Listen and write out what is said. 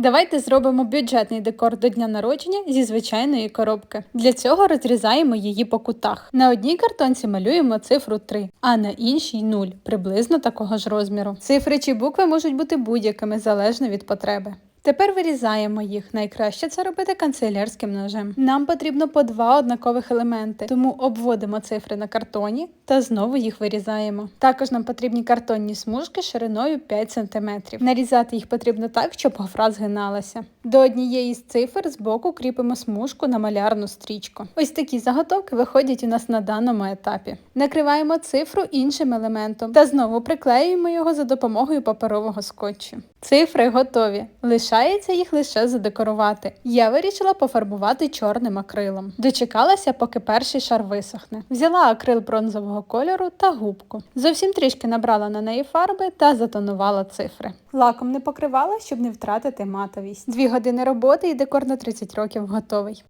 Давайте зробимо бюджетний декор до дня народження зі звичайної коробки. Для цього розрізаємо її по кутах. На одній картонці малюємо цифру 3, а на іншій 0, приблизно такого ж розміру. Цифри чи букви можуть бути будь-якими залежно від потреби. Тепер вирізаємо їх. Найкраще це робити канцелярським ножем. Нам потрібно по два однакових елементи, тому обводимо цифри на картоні та знову їх вирізаємо. Також нам потрібні картонні смужки шириною 5 см. Нарізати їх потрібно так, щоб гофра згиналася. До однієї з цифр збоку кріпимо смужку на малярну стрічку. Ось такі заготовки виходять у нас на даному етапі. Накриваємо цифру іншим елементом та знову приклеюємо його за допомогою паперового скотчу. Цифри готові. Лишається їх лише задекорувати. Я вирішила пофарбувати чорним акрилом. Дочекалася, поки перший шар висохне. Взяла акрил бронзового кольору та губку. Зовсім трішки набрала на неї фарби та затонувала цифри. Лаком не покривала, щоб не втратити матовість. Дві години роботи і декор на 30 років готовий.